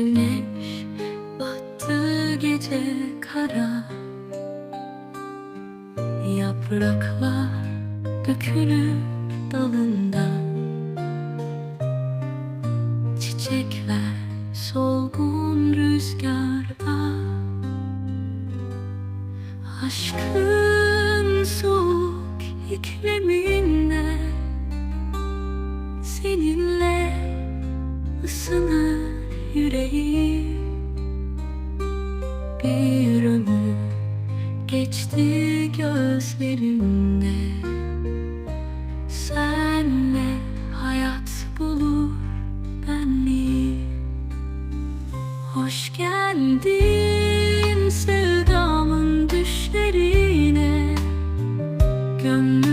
Güneş battı gece kara. Yapraklar dökülür dalından Çiçekler solgun rüzgarda. Aşkın soğuk ikliminde Seninle ısınır yüreğim. Bir ömür geçti gözlerimde. Senle hayat bulur benliği Hoş geldin sevdamın düşlerine. Gönlümün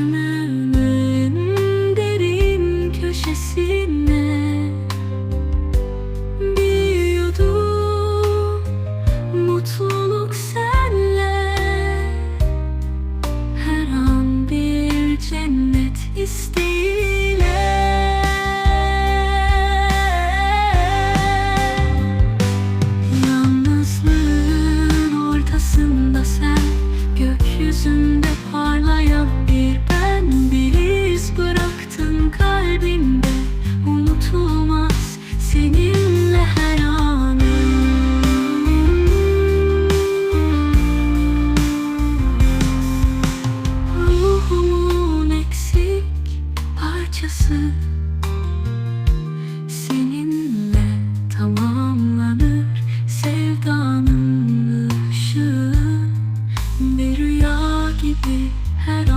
rüya gibi her an geçti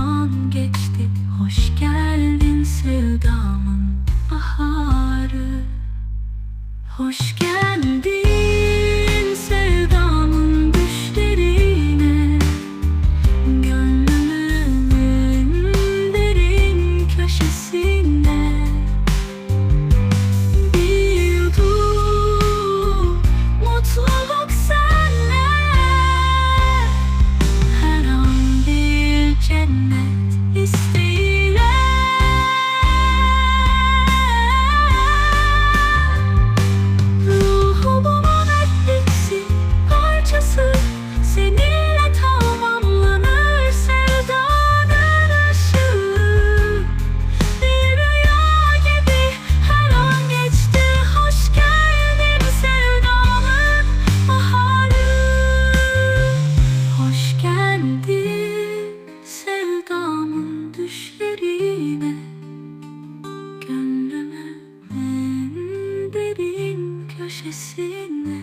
köşesine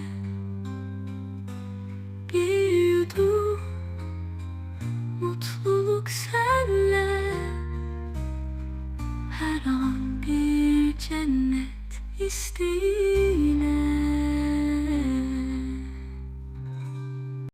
Bir yudum mutluluk senle. Her an bir cennet isteğiyle